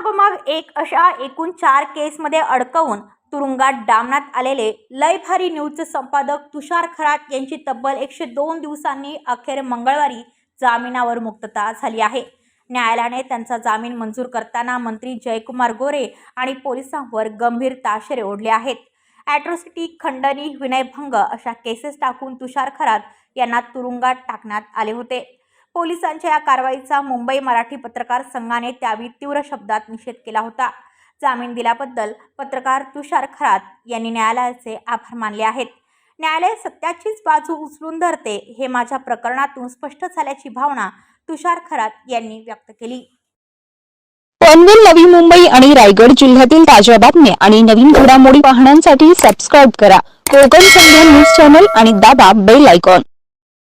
मागोमाग एक अशा एकूण चार केसमध्ये अडकवून तुरुंगात डांबण्यात आलेले लय भारी न्यूजचे संपादक तुषार खरात यांची तब्बल एकशे दोन दिवसांनी अखेर मंगळवारी जामिनावर मुक्तता झाली आहे. न्यायालयाने त्यांचा जामीन मंजूर करताना मंत्री जयकुमार गोरे आणि पोलिसांवर गंभीर ताशेरे ओढले आहेत. ॲट्रॉसिटी खंडणी विनयभंग अशा केसेस टाकून तुषार खरात यांना तुरुंगात टाकण्यात आले होते. पोलिसांच्या या कारवाईचा मुंबई मराठी पत्रकार संघाने त्यावेळी तीव्र शब्दात निषेध केला होता. जामीन दिल्याबद्दल पत्रकार तुषार खरात यांनी न्यायालयाचे आभार मानले आहेत. न्यायालय सत्याचीच बाजू उचलून धरते हे माझ्या प्रकरणातून स्पष्ट झाल्याची भावना तुषार खरात यांनी व्यक्त केली. पनवेल नवी मुंबई आणि रायगड जिल्ह्यातील ताज्या बातम्या आणि नवीन घडामोडी पाहण्यासाठी सबस्क्राईब करा. कोकण संध्या न्यूज चॅनल आणि दाबा बेल आयकॉन